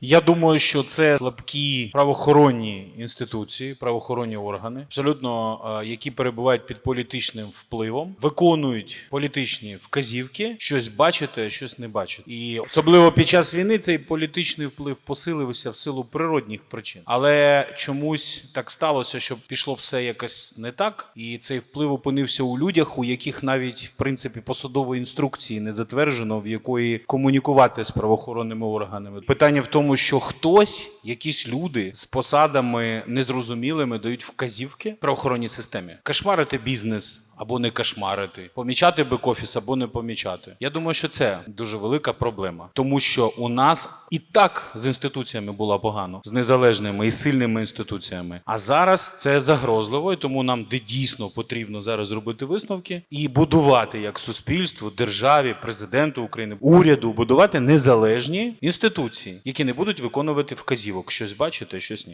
Я думаю, що це слабкі правоохоронні інституції, правоохоронні органи, абсолютно е, які перебувають під політичним впливом, виконують політичні вказівки, щось бачите, щось не бачите. І особливо під час війни цей політичний вплив посилився в силу природних причин. Але чомусь так сталося, що пішло все якось не так, і цей вплив опинився у людях, у яких навіть в принципі посадової інструкції не затверджено, в якої комунікувати з правоохоронними органами. Питання в тому, що хтось, якісь люди з посадами незрозумілими дають вказівки правоохоронній системі, кошмарити бізнес. Або не кошмарити, помічати бек-офіс або не помічати. Я думаю, що це дуже велика проблема, тому що у нас і так з інституціями було погано, з незалежними і сильними інституціями. А зараз це загрозливо, і тому нам де дійсно потрібно зараз зробити висновки і будувати як суспільству, державі, президенту України, уряду, будувати незалежні інституції, які не будуть виконувати вказівок, щось бачити, щось ні.